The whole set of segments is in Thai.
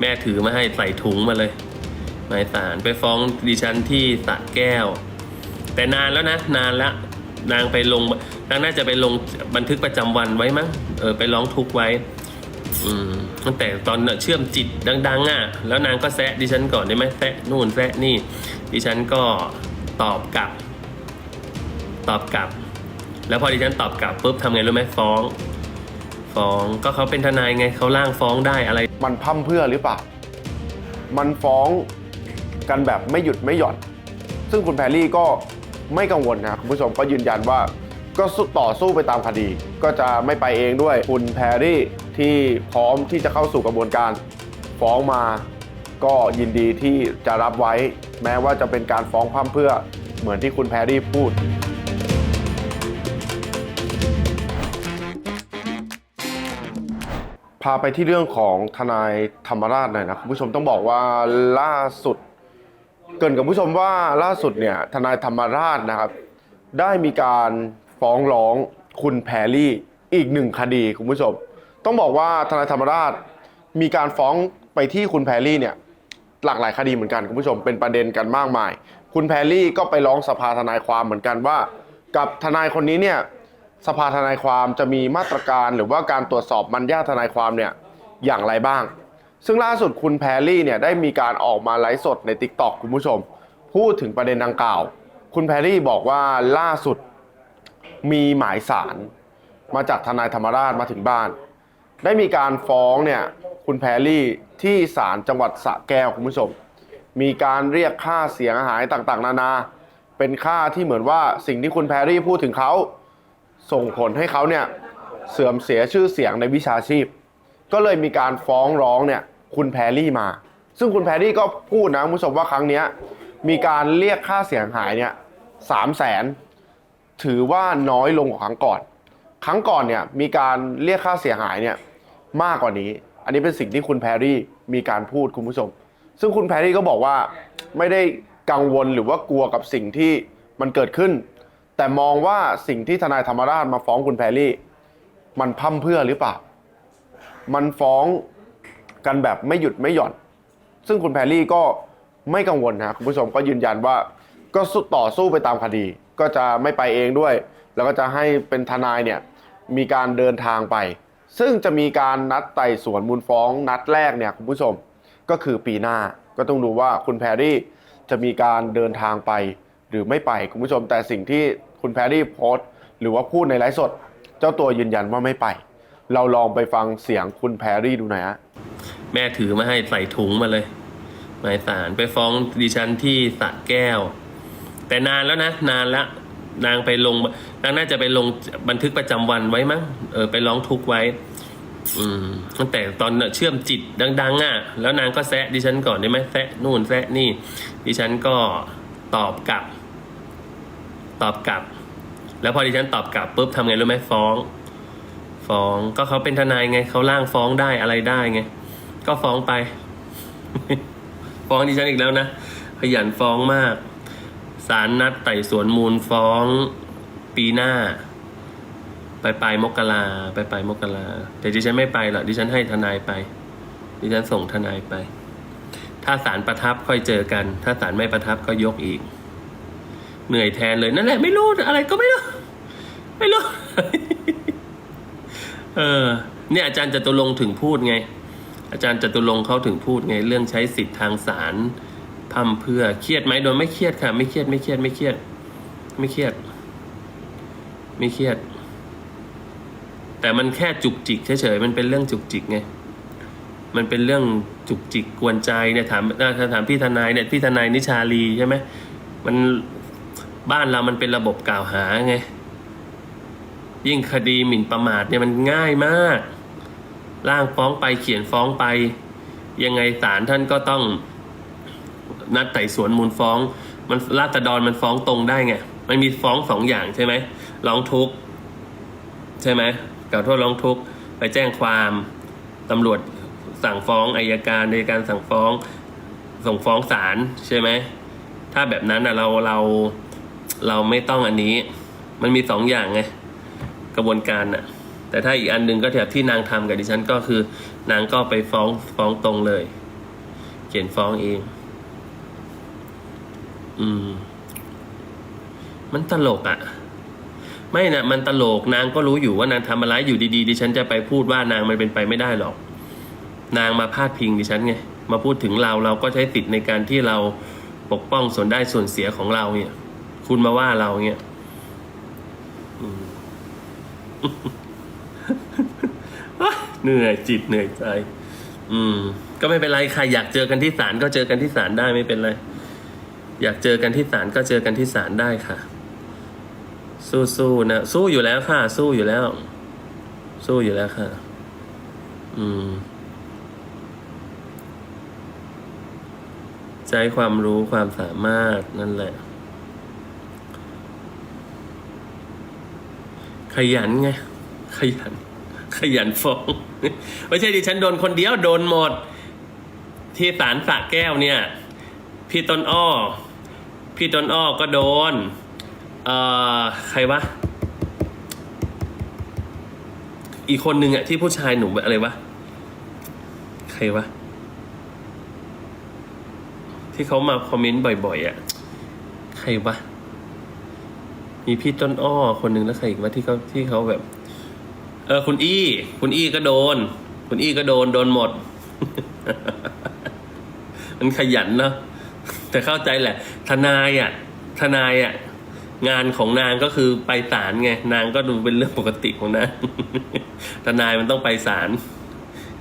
แม่ถือมาให้ใส่ถุงมาเลยหมายสารไปฟ้องดิฉันที่สระแก้ว แต่นานแล้วนะ นานล้วนางไปลงนางน่าจะไปลงบันทึกประจำวันไว้มั้งเออไปร้องทุกข์ไว้ อืมตั้งแต่ตอนเชื่อมจิตดัง ๆ อะ แล้วนางก็แซะดิฉันก่อนได้ไหมแซะนู่นแซะนี่ ดิฉันก็ตอบกลับ ตอบกลับ แล้วพอดิฉันตอบกลับปุ๊บทำไงรู้ไหมฟ้อง ฟ้องก็เขาเป็นทนายไงเขาร่างฟ้องได้อะไร มันพร่ำเพื่อหรือเปล่า มันฟ้องกันแบบไม่หยุดไม่หย่อน ซึ่งคุณแพรรี่ก็ไม่กังวลนะคุณผู้ชมก็ยืนยันว่า ก็ต่อสู้ไปตามคดี ก็จะไม่ไปเองด้วยคุณแพรรี่ที่พร้อมที่จะเข้าสู่กระบวนการ ฟ้องมาก็ยินดีที่จะรับไว้ แม้ว่าจะเป็นการฟ้องพร่ำเพื่อเหมือนที่คุณแพรรี่พูดาไปที่เรื่องของทนายธรรมราชหน่อยนะคุณผู้ชมต้องบอกว่าล่าสุด เกินกับผู้ชมว่าล่าสุดเนี่ยทนายธรรมราชนะครับ ได้มีการฟ้องร้องคุณแพรรี่อีกหนึ่งคดีคุณผู้ชม ต้องบอกว่าทนายธรรมราชมีการฟ้องไปที่คุณแพรรี่เนี่ยหลากหลายคดีเหมือนกันคุณผู้ชมเป็นประเด็นกันมากมาย คุณแพรรี่ก็ไปร้องสภาทนายความเหมือนกันว่า กับทนายคนนี้เนี่ย สภาทนายความจะมีมาตรการหรือว่าการตรวจสอบมัญญาทนายความเนี่ยอย่างไรบ้าง ซึ่งล่าสุดคุณแพรรี่เนี่ยได้มีการออกมาไลฟ์สดใน t ิ k t o k คุณผู้ชม พูดถึงประเด็นดังกล่าว คุณแพรรี่บอกว่าล่าสุดมีหมายสารมาจากทนายธรรมราชมาถึงบ้าน ได้มีการฟ้องเนี่ยคุณแพรรี่ที่ศาลจังหวัดสระแก้วคุณผู้ชม มีการเรียกค่าเสียหายต่างๆ นานา เป็นค่าที่เหมือนว่าสิ่งที่คุณแพรรี่พูดถึงเขา ส่งผลให้เขาเนี่ยเสื่อมเสียชื่อเสียงในวิชาชีพ ก็เลยมีการฟ้องร้องเนี่ยคุณแพรรี่มา ซึ่งคุณแพรรี่ก็พูดนะคุณผู้ชมว่าครั้งนี้มีการเรียกค่าเสียหายเนี่ยสามแสนถือว่าน้อยลงกว่าครั้งก่อน ครั้งก่อนเนี่ยมีการเรียกค่าเสียหายเนี่ยมากกว่านี้ อันนี้เป็นสิ่งที่คุณแพรรี่มีการพูดคุณผู้ชม ซึ่งคุณแพรรี่ก็บอกว่าไม่ได้กังวลหรือว่ากลัวกับสิ่งที่มันเกิดขึ้น แต่มองว่าสิ่งที่ทนายธรรมราชมาฟ้องคุณแพรรี่ มันพร่ำเพื่อหรือเปล่า มันฟ้องกันแบบไม่หยุดไม่หย่อน ซึ่งคุณแพรรี่ก็ไม่กังวลนะคุณผู้ชมก็ยืนยันว่า ก็สู้ต่อสู้ไปตามคดี ก็จะไม่ไปเองด้วย แล้วก็จะให้เป็นทนายเนี่ยมีการเดินทางไป ซึ่งจะมีการนัดไต่สวนมูลฟ้องนัดแรกเนี่ยคุณผู้ชมก็คือปีหน้าก็ต้องดูว่าคุณแพรรี่จะมีการเดินทางไปหรือไม่ไปคุณผู้ชมแต่สิ่งที่ คุณแพรรี่โพสต์ หรือว่าพูดในไลฟ์สด เจ้าตัวยืนยันว่าไม่ไป เราลองไปฟังเสียงคุณแพรรี่ดูหน่อยฮะแม่ถือมาให้ใส่ถุงมาเลยหมายสารไปฟ้องดิฉันที่สระแก้ว แต่นานแล้วนะ นานล้วนางไปลงนางน่าจะไปลงบันทึกประจำวันไว้มั้งเออไปร้องทุกข์ไว้ อืมตั้งแต่ตอนเชื่อมจิตดัง ๆ อะ แล้วนางก็แซะดิฉันก่อนได้ไหมแซะนู่นแซะนี่ ดิฉันก็ตอบกลับ ตอบกลับ แล้วพอดิฉันตอบกลับปุ๊บทำไงรู้ไหมฟ้อง ฟ้องก็เขาเป็นทนายไงเขาร่างฟ้องได้อะไรได้ไงก็ฟ้องไป ฟ้องดิฉันอีกแล้วนะขยันฟ้องมากศาลนัดไต่สวนมูลฟ้องปีหน้า ไปไปมกราไปไปมกราแต่ดิฉันไม่ไปหรอกดิฉันให้ทนายไป ดิฉันส่งทนายไป ถ้าศาลประทับค่อยเจอกัน ถ้าศาลไม่ประทับก็ยกอีก เหนื่อยแทนเลยนั่นแหละไม่รู้อะไรก็ไม่รู้ ไม่รู้ เออเนี่ยอาจารย์จตุรงถึงพูดไง อาจารย์จตุรงเขาถึงพูดไง เรื่องใช้สิทธิ์ทางศาลพร่ำเพื่อเครียดไหมโดยไม่เครียดค่ะ ไม่เครียดไม่เครียดไม่เครียด ไม่เครียด ไม่เครียด แต่มันแค่จุกจิกเฉยๆมันเป็นเรื่องจุกจิกไงมันเป็นเรื่องจุกจิกกวนใจเนี่ยถามถ้าถามพี่ทนายเนี่ยพี่ทนายนิชาลีใช่ไหมมัน บ้านเรามันเป็นระบบกล่าวหาไง ยิ่งคดีหมิ่นประมาทเนี่ยมันง่ายมาก ร่างฟ้องไปเขียนฟ้องไป ยังไงศาลท่านก็ต้องนัดไต่สวนมูลฟ้อง มันราษฎรมันฟ้องตรงได้ไง มันมีฟ้องสองอย่างใช่ไหมร้องทุกข์ใช่ไหมกล่าวโทษร้องทุกข์ไปแจ้งความตำรวจสั่งฟ้องอายการในการสั่งฟ้องส่งฟ้องศาลใช่ไหมถ้าแบบนั้นอะเราเรา เราไม่ต้องอันนี้ มันมีสองอย่างไงกระบวนการน่ะแต่ถ้าอีกอันหนึ่งก็แบบที่นางทำกับดิฉันก็คือ นางก็ไปฟ้องฟ้องตรงเลย เขียนฟ้องเอง อืม มันตลกอะ่ะ ไม่นะมันตลกนางก็รู้อยู่ว่านางทำอะไรอยู่ดีๆดิฉันจะไปพูดว่านางมันเป็นไปไม่ได้หรอก นางมาพาดพิงดิฉันไงมาพูดถึงเราเราก็ใช้สิทธิ์ในการที่เราปกป้องส่วนได้ส่วนเสียของเราเนี่ย คุณมาว่าเราเนี่ยเหนื่อยจิตเหนื่อยใจ อืม ก็ไม่เป็นไรใครอยากเจอกันที่ศาลก็เจอกันที่ศาลได้ไม่เป็นไร อยากเจอกันที่ศาลก็เจอกันที่ศาลได้ค่ะ สู้ๆนะสู้อยู่แล้วค่ะ สู้อยู่แล้ว สู้อยู่แล้วค่ะ อืม ใช้ความรู้ความสามารถนั่นแหละ ขยันไง ขยัน ขยันฟ้อง ไม่ใช่ดิฉันโดนคนเดียวโดนหมด ที่ศาลสระแก้วเนี่ย พี่ต้นอ้อ พี่ต้นอ้อก็โดน เอ่อ ใครวะ อีกคนหนึ่งอะที่ผู้ชายหนุ่มอะไรวะ ใครวะ ที่เขามาคอมเมนต์บ่อยๆอะใครวะ มีพี่ต้นอ้อคนหนึ่งแล้วใครอีกวะที่เขาที่เขาแบบ เออคุณอี้ คุณอี้ก็โดน คุณอี้ก็โดนโดนหมด มันขยันเนาะแต่เข้าใจแหละ ทนายอะ ทนายอะ งานของนางก็คือไปศาลไง นางก็ดูเป็นเรื่องปกติของนางทนายมันต้องไปศาล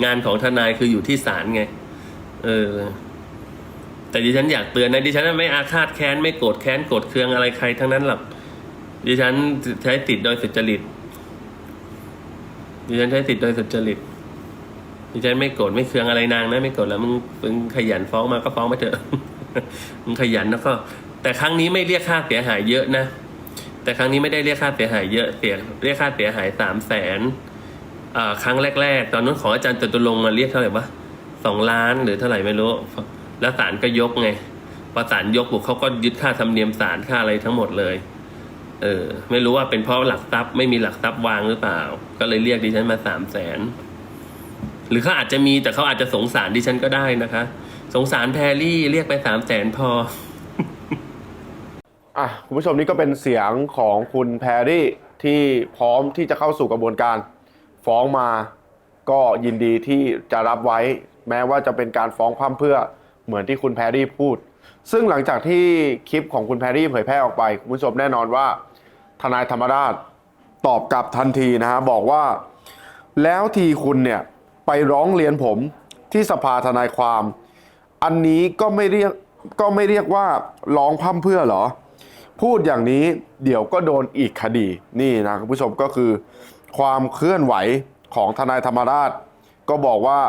งานของทนายคืออยู่ที่ศาลไง เออ แต่ดิฉันอยากเตือนนะดิฉันไม่อาฆาตแค้นไม่โกรธแค้นโกรธเคืองอะไรใครทั้งนั้นหรอก ดิฉันใช้ติดโดยสุจริต ดิฉันใช้ติดโดยสุจริต ดิฉันไม่โกรธไม่เคืองอะไรนางนะไม่โกรธแล้วมึงมึงขยันฟ้องมาก็ฟ้องมาเถอะ มึงขยันแล้วก็ แต่ครั้งนี้ไม่เรียกค่าเสียหายเยอะนะ แต่ครั้งนี้ไม่ได้เรียกค่าเสียหายเยอะ เสียเรียกค่าเสียหายสามแสนอ่าครั้งแรก ๆ ตอนนั้นของอาจารย์จตุรงมาเรียกเท่าไหร่วะสองล้านหรือเท่าไหร่ไม่รู้ แล้วศาลก็ยกไงพอศาลยกบุกเขาก็ยึดค่าธรรมเนียมศาลค่าอะไรทั้งหมดเลย เออไม่รู้ว่าเป็นเพราะหลักทรัพย์ไม่มีหลักทรัพย์วางหรือเปล่า ก็เลยเรียกดิฉันมาสามแสนหรือเขาอาจจะมีแต่เขาอาจจะสงสารดิฉันก็ได้นะคะ สงสารแพรรี่เรียกไปสามแสนพออะคุณผู้ชมนี่ก็เป็นเสียงของคุณแพรรี่ที่พร้อมที่จะเข้าสู่กระบวนการ ฟ้องมาก็ยินดีที่จะรับไว้ แม้ว่าจะเป็นการฟ้องพร่ำเพื่อเหมือนที่คุณแพรรี่พูด ซึ่งหลังจากที่คลิปของคุณแพรรี่เผยแพร่ออกไป คุณผู้ชมแน่นอนว่า ทนายธรรมราชตอบกลับทันทีนะฮะบอกว่า แล้วทีคุณเนี่ยไปร้องเรียนผมที่สภาทนายความ อันนี้ก็ไม่เรียกก็ไม่เรียกว่าร้องพ่ำเพื่อหรอ พูดอย่างนี้เดี๋ยวก็โดนอีกคดีนี่นะคุณผู้ชมก็คือ ความเคลื่อนไหวของทนายธรรมราช ก็บอกว่า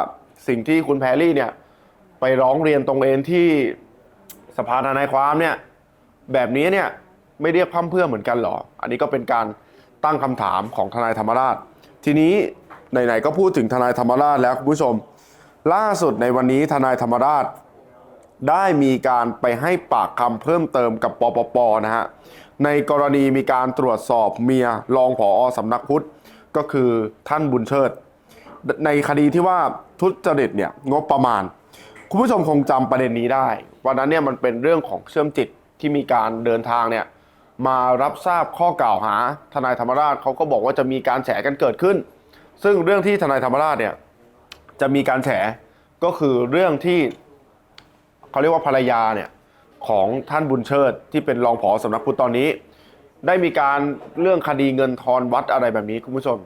สิ่งที่คุณแพรรี่เนี่ยไปร้องเรียนตรงเองที่ สภาทนายความเนี่ยแบบนี้เนี่ยไม่เรียกพร่ำเพื่อเหมือนกันหรอ อันนี้ก็เป็นการตั้งคำถามของทนายธรรมราช ทีนี้ไหนๆก็พูดถึงทนายธรรมราชแล้วคุณผู้ชม ล่าสุดในวันนี้ทนายธรรมราช ได้มีการไปให้ปากคำเพิ่มเติมกับปปปนะฮะในกรณีมีการตรวจสอบเมียรองผออสำนักพุทธก็คือท่านบุญเชิด ในคดีที่ว่าทุจริตเนี่ยงบประมาณ คุณผู้ชมคงจำประเด็นนี้ได้ วันนั้นเนี่ยมันเป็นเรื่องของเชื่อมจิตที่มีการเดินทางเนี่ยมารับทราบข้อกล่าวหาทนายธรรมราชเขาก็บอกว่าจะมีการแฉกันเกิดขึ้น ซึ่งเรื่องที่ทนายธรรมราชเนี่ยจะมีการแฉก็คือเรื่องที่เขาเรียกว่าภรรยาเนี่ยของท่านบุญเชิดที่เป็นรองผอสำนักพุทธตอนนี้ ได้มีการเรื่องคดีเงินทอนวัดอะไรแบบนี้คุณผู้ชม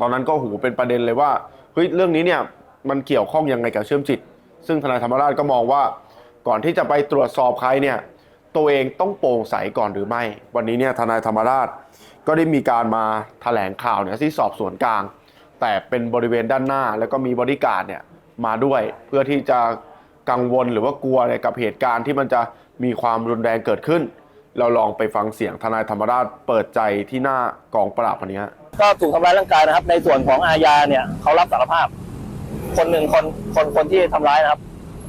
ตอนนั้นก็หูเป็นประเด็นเลยว่าเฮ้ยเรื่องนี้เนี่ยมันเกี่ยวข้องยังไงกับเชื่อมจิต ซึ่งทนายธรรมราชก็มองว่า ก่อนที่จะไปตรวจสอบใครเนี่ยตัวเองต้องโปร่งใสก่อนหรือไม่ วันนี้เนี่ยทนายธรรมราชก็ได้มีการมาแถลงข่าวเนี่ยที่สอบสวนกลาง แต่เป็นบริเวณด้านหน้า แล้วก็มีบริการเนี่ยมาด้วยเพื่อที่จะกังวลหรือว่ากลัวเนี่ยกับเหตุการณ์ที่มันจะมีความรุนแรงเกิดขึ้น เราลองไปฟังเสียงทนายธรรมราชเปิดใจที่หน้ากองปราบวันนี้ก็ถูกทำร้ายร่างกายนะครับ ในส่วนของอาญาเนี่ยเขารับสารภาพ คนหนึ่งคนคนคนที่ทำร้ายนะครับ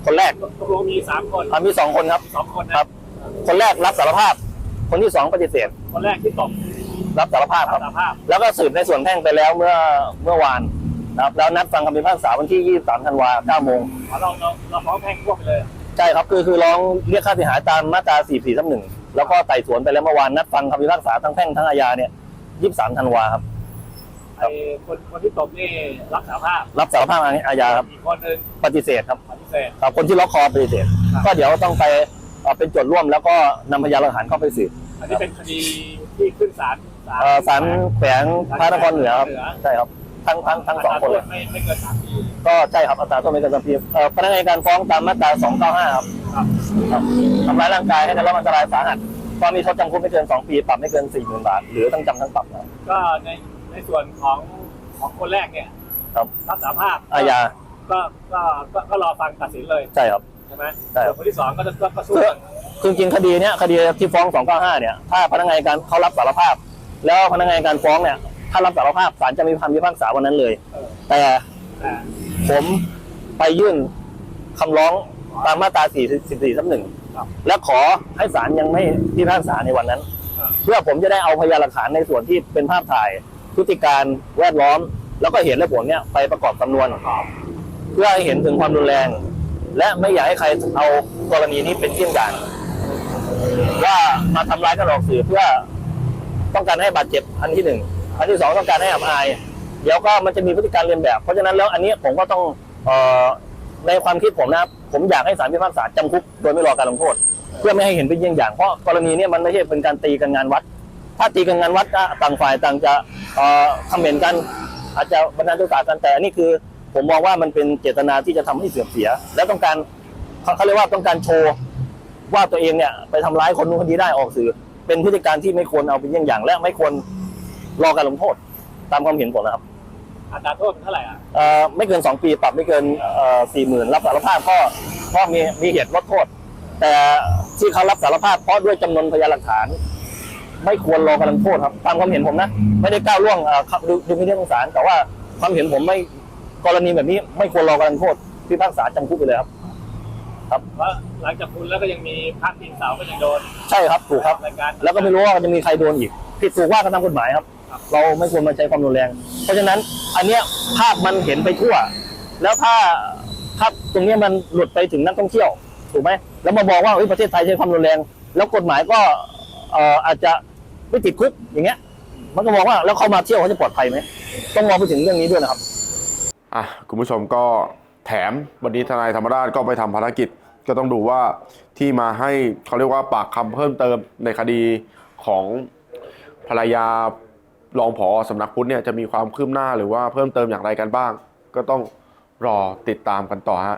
คนแรกตกลงมีสามคนอ่ามีสองคนครับสองคนนะครับ คนแรกรับสารภาพ คนที่สองปฏิเสธ คนแรกที่ตกรับสารภาพครับ สารภาพแล้วก็สืบในส่วนแพ่งไปแล้วเมื่อเมื่อวานนะครับ แล้วนัดฟังคำพิพากษาวันที่ 23 ธันวา9โมงเราเราเราฟ้องแพ่งควบไปเลยใช่ครับคือคือร้องเรียกค่าเสียหายตามมาตรา 44ทับหนึ่งแล้วก็ไต่สวนไปแล้วเมื่อวานนัดฟังคำพิพากษาทั้งแพ่งทั้งอาญาเนี่ย 23 ธันวาครับไอ้คนคนที่ตบนี่รับสารภาพรับสารภาพอาญาครับอีกคนหนึ่งปฏิเสธครับปฏิเสธครับคนที่ล็อกคอปฏิเสธครับก็เดี๋ยวต้องไปเอ่อเป็นโจทย์ร่วมแล้วก็นำพยานหลักฐานเข้าไปสืบอันนี้เป็นคดีที่ขึ้นศาลเอ่อศาลแขวงพระนครเหนือครับเหนือใช่ครับทั้งทั้งทั้งสองคนอัตเลรายโทษไม่ไม่เกินสามปีก็ใช่ครับอัตราโทษไม่เกินสามปีเอ่อพนักงานการฟ้องตามมาตรา295ครับครับครับทำร้ายร่างกายให้ได้รับอันตรายสาหัสความมีโทษจำคุกไม่เกิน2ปีปรับไม่เกิน40,000บาท หรือทั้งจำทั้งปรับนะครับก็ใน ในส่วนของของคนแรกเนี่ยครับรับสารภาพอาญาก็ก็ก็ก็รอฟังตัดสินเลยใช่ครับ ใช่ไหมใช่ครับส่วนคนที่สองก็จะก็ก็สู้คือกันคือจริงๆคดีเนี้ยคดีที่ฟ้อง 295 เนี่ย ถ้าพนักงานการเขารับสารภาพ แล้วพนักงานการฟ้องเนี่ย ถ้ารับสารภาพศาลจะมีคำพิพากษาวันนั้นเลย เออแต่แต่ผมไปยื่นคำร้องตามมาตรา 44ทับหนึ่งครับและขอให้ศาลยังไม่พิพากษาในวันนั้น อ่าเพื่อผมจะได้เอาพยานหลักฐานในส่วนที่เป็นภาพถ่าย พฤติการแวดล้อม แล้วก็เหตุและผลเนี่ยไปประกอบสำนวนเพื่อให้เห็นถึงความรุนแรง และไม่อยากให้ใครเอากรณีนี้เป็นเยี่ยงอย่างว่ามาทำร้ายกันออกสื่อเพื่อต้องการให้บาดเจ็บอันที่หนึ่งอันที่สองต้องการให้อับอายเดี๋ยวก็มันจะมีพฤติการเรียนแบบ เพราะฉะนั้นแล้วอันนี้ผมก็ต้องออในความคิดผมนะครับผมอยากให้ศาลพิพากษาจำคุกโดยไม่รอการลงโทษ เพื่อไม่ให้เห็นเป็นเยี่ยงอย่างเพราะกรณีเนี้มันไม่ใช่เป็นการตีกันงานวัด ถ้าตีกันงานวัดก็ต่างฝ่ายต่างจะเอ่อคอมเมนต์กัน อาจจะบรรดาลโทษะกันแต่อันนี่คือ ผมมองว่ามันเป็นเจตนาที่จะทำให้เสื่อมเสีย และต้องการเขาเขาเรียกว่าต้องการโชว์ว่าตัวเองเนี่ยไปทำร้ายคนนู้นคนนี้ได้ออกสื่อ เป็นพฤติการที่ไม่ควรเอาเป็นเยี่ยงอย่าง และไม่ควรรอการลงโทษ ตามความเห็นผมนะครับอัตราโทษเท่าไหร่อะเอ่อไม่เกิน 2 ปีปรับไม่เกินสี่หมื่นรับสารภาพก็ก็มีมีเหตุลดโทษ แต่ที่เขารับสารภาพเพราะด้วยจำนวนพยานหลักฐาน ไม่ควรรอการลงโทษครับตามความเห็นผมนะ ไม่ได้ก้าวล่วงเอ่อครับดูดูพินิจของศาลแต่ว่าความเห็นผมไม่กรณีแบบนี้ ไม่ควรรอการลงโทษพิพากษาจำคุกไปเลยครับเพราะหลังจากคุณแล้วก็ยังมีพักปีนเสาก็ยังโดน ใช่ครับถูกครับรายการแล้วก็ไม่รู้ว่าจะมีใครโดนอีกผิดถูกว่ากันตามกฎหมายครับ เราไม่ควรมาใช้ความรุนแรง เพราะฉะนั้นอันเนี้ยภาพมันเห็นไปทั่ว แล้วถ้าถ้าตรงเนี้ยมันหลุดไปถึงนักท่องเที่ยวถูกไหมแล้วมาบอกว่าเฮ้ยประเทศไทยใช้ความรุนแรง แล้วกฎหมายก็เอ่ออาจจะ ไม่ติดคุกอย่างเงี้ย มันก็มองว่าแล้วเขามาเที่ยวเขาจะปลอดภัยไหมต้องมองไปถึงเรื่องนี้ด้วยนะครับอะคุณผู้ชมก็แถมวันนี้ทนายธรรมราชก็ไปทำภารกิจก็ต้องดูว่าที่มาให้เขาเรียกว่าปากคำเพิ่มเติมในคดีของภรรยารองผอสำนักพุทธเนี่ยจะมีความคืบหน้าหรือว่าเพิ่มเติมอย่างไรกันบ้าง ก็ต้องรอติดตามกันต่อฮะ